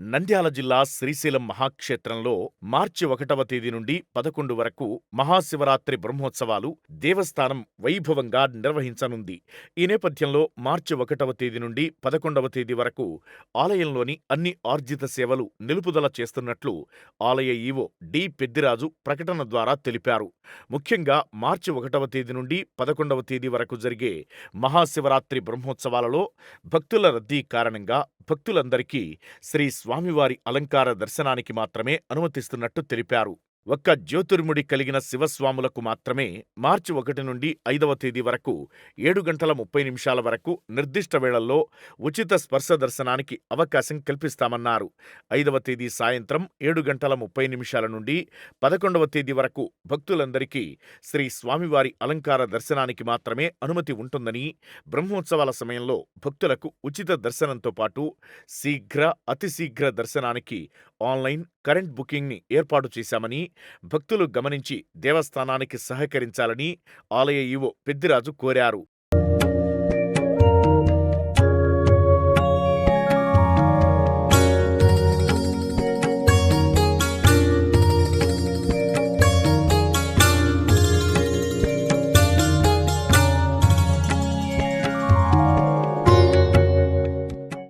నంద్యాల జిల్లా శ్రీశైలం మహాక్షేత్రంలో మార్చి ఒకటవ తేదీ నుండి పదకొండు వరకు మహాశివరాత్రి బ్రహ్మోత్సవాలు దేవస్థానం వైభవంగా నిర్వహించనుంది. ఈ నేపథ్యంలో మార్చి ఒకటవ తేదీ నుండి పదకొండవ తేదీ వరకు ఆలయంలోని అన్ని ఆర్జిత సేవలు నిలుపుదల చేస్తున్నట్లు ఆలయ ఈవో డి. పెద్దిరాజు ప్రకటన ద్వారా తెలిపారు. ముఖ్యంగా మార్చి ఒకటవ తేదీ నుండి పదకొండవ తేదీ వరకు జరిగే మహాశివరాత్రి బ్రహ్మోత్సవాలలో భక్తుల రద్దీ కారణంగా భక్తులందరికీ శ్రీ స్వామివారి అలంకార దర్శనానికి మాత్రమే అనుమతిస్తున్నట్టు తెలిపారు. ఒక్క జ్యోతిర్ముడి కలిగిన శివస్వాములకు మాత్రమే మార్చి ఒకటి నుండి ఐదవ తేదీ వరకు ఏడు గంటల ముప్పై నిమిషాల వరకు నిర్దిష్ట వేళల్లో ఉచిత స్పర్శ దర్శనానికి అవకాశం కల్పిస్తామన్నారు. ఐదవ తేదీ సాయంత్రం ఏడు గంటల ముప్పై నిమిషాల నుండి పదకొండవ తేదీ వరకు భక్తులందరికీ శ్రీ స్వామివారి అలంకార దర్శనానికి మాత్రమే అనుమతి ఉంటుందని, బ్రహ్మోత్సవాల సమయంలో భక్తులకు ఉచిత దర్శనంతో పాటు శీఘ్ర, అతి శీఘ్ర దర్శనానికి ఆన్లైన్, కరెంట్ బుకింగ్‌ని ఏర్పాటు చేశామని భక్తులు గమనించి దేవస్థానానికి సహకరించాలని ఆలయ ఈవో పెద్దిరాజు కోరారు.